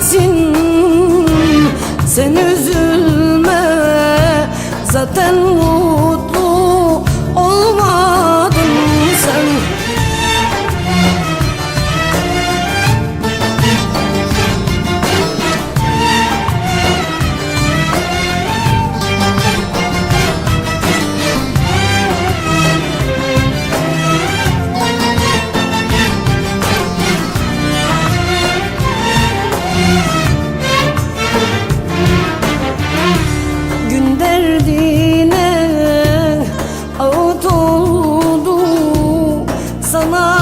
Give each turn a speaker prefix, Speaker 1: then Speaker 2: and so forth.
Speaker 1: için Sen üzülme Zaten mutlu derdine Ağıt oldu. Sana